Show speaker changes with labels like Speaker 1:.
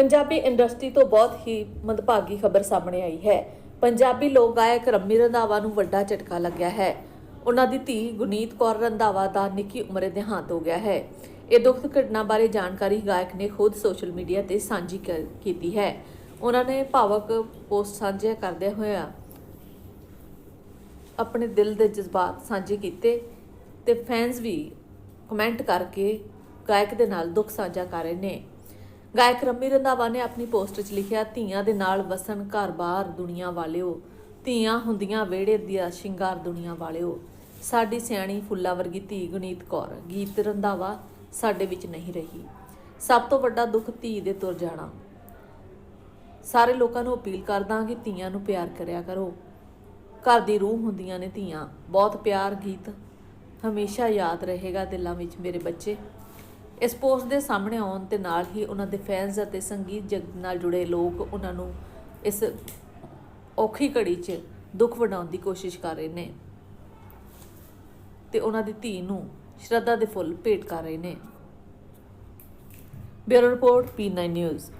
Speaker 1: Punjabi industry ਤੋਂ ਬਹੁਤ ਹੀ ਮੰਦਭਾਗੀ ਖਬਰ ਸਾਹਮਣੇ ਆਈ ਹੈ। ਪੰਜਾਬੀ ਲੋਕ ਗਾਇਕ ਰੰਮੀ ਰੰਧਾਵਾ ਨੂੰ ਵੱਡਾ ਝਟਕਾ ਲੱਗਿਆ ਹੈ। ਉਹਨਾਂ ਦੀ ਧੀ ਗੁਨੀਤ ਕੌਰ ਰੰਧਾਵਾ ਦਾ ਨਿੱਕੀ ਉਮਰੇ ਦੇਹਾਂਤ ਹੋ ਗਿਆ ਹੈ। ਇਹ ਦੁਖਦ ਘਟਨਾ ਬਾਰੇ ਜਾਣਕਾਰੀ ਗਾਇਕ ਨੇ ਖੁਦ ਸੋਸ਼ਲ ਮੀਡੀਆ ਤੇ ਸਾਂਝੀ ਕਰ- ਕੀਤੀ ਹੈ। ਉਹਨਾਂ ਨੇ ਭਾਵਕ ਪੋਸਟ ਸਾਂਝਾ ਕਰਦਿਆਂ ਹੋਇਆ ਆਪਣੇ ਦਿਲ ਦੇ ਜਜ਼ਬਾਤ ਸਾਂਝੇ ਕੀਤੇ ਤੇ ਫੈਨਸ ਵੀ ਕਮੈਂਟ ਕਰਕੇ ਗਾਇਕ ਦੇ ਨਾਲ ਦੁੱਖ ਸਾਂਝਾ ਕਰ ਰਹੇ ਨੇ। ਗਾਇਕ ਰੰਮੀ ਰੰਧਾਵਾ ਨੇ ਆਪਣੀ ਪੋਸਟ 'ਚ ਲਿਖਿਆ, ਧੀਆਂ ਦੇ ਨਾਲ ਵਸਣ ਘਰ-ਬਾਰ ਦੁਨੀਆ ਵਾਲਿਓ, ਧੀਆਂ ਹੁੰਦੀਆਂ ਵਿਹੜੇ ਦੀਆਂ ਸ਼ਿੰਗਾਰ ਦੁਨੀਆ ਵਾਲਿਓ। ਸਾਡੀ ਸਿਆਣੀ ਫੁੱਲਾ ਵਰਗੀ ਧੀ ਗੁਨੀਤ ਕੌਰ, ਗੀਤ ਰੰਧਾਵਾ ਸਾਡੇ ਵਿੱਚ ਨਹੀਂ ਰਹੀ। ਸਭ ਤੋਂ ਵੱਡਾ ਦੁੱਖ ਧੀ ਦੇ ਤੁਰ ਜਾਣਾ। ਸਾਰੇ ਲੋਕਾਂ ਨੂੰ ਅਪੀਲ ਕਰਦਾ ਕਿ ਧੀਆਂ ਨੂੰ ਪਿਆਰ ਕਰਿਆ ਕਰੋ। ਘਰ ਦੀ ਰੂਹ ਹੁੰਦੀਆਂ ਨੇ ਧੀਆਂ। ਬਹੁਤ ਪਿਆਰ ਗੀਤ ਹਮੇਸ਼ਾ ਯਾਦ ਰਹੇਗਾ ਦਿਲਾਂ ਵਿੱਚ ਮੇਰੇ ਬੱਚੇ। ਇਸ ਪੋਸਟ ਦੇ ਸਾਹਮਣੇ ਆਉਣ ਤੇ ਨਾਲ ਹੀ ਉਹਨਾਂ ਦੇ ਫੈਨਸ ਅਤੇ ਸੰਗੀਤ ਜਗਤ ਨਾਲ ਜੁੜੇ ਲੋਕ ਉਹਨਾਂ ਨੂੰ ਇਸ ਔਖੀ ਘੜੀ 'ਚ ਦੁੱਖ ਵਡਾਉਣ ਦੀ ਕੋਸ਼ਿਸ਼ ਕਰ ਰਹੇ ਨੇ ਤੇ ਉਹਨਾਂ ਦੀ ਧੀ ਨੂੰ ਸ਼ਰਧਾ ਦੇ ਫੁੱਲ ਭੇਟ ਕਰ ਰਹੇ ਨੇ। Bureau report P9 news.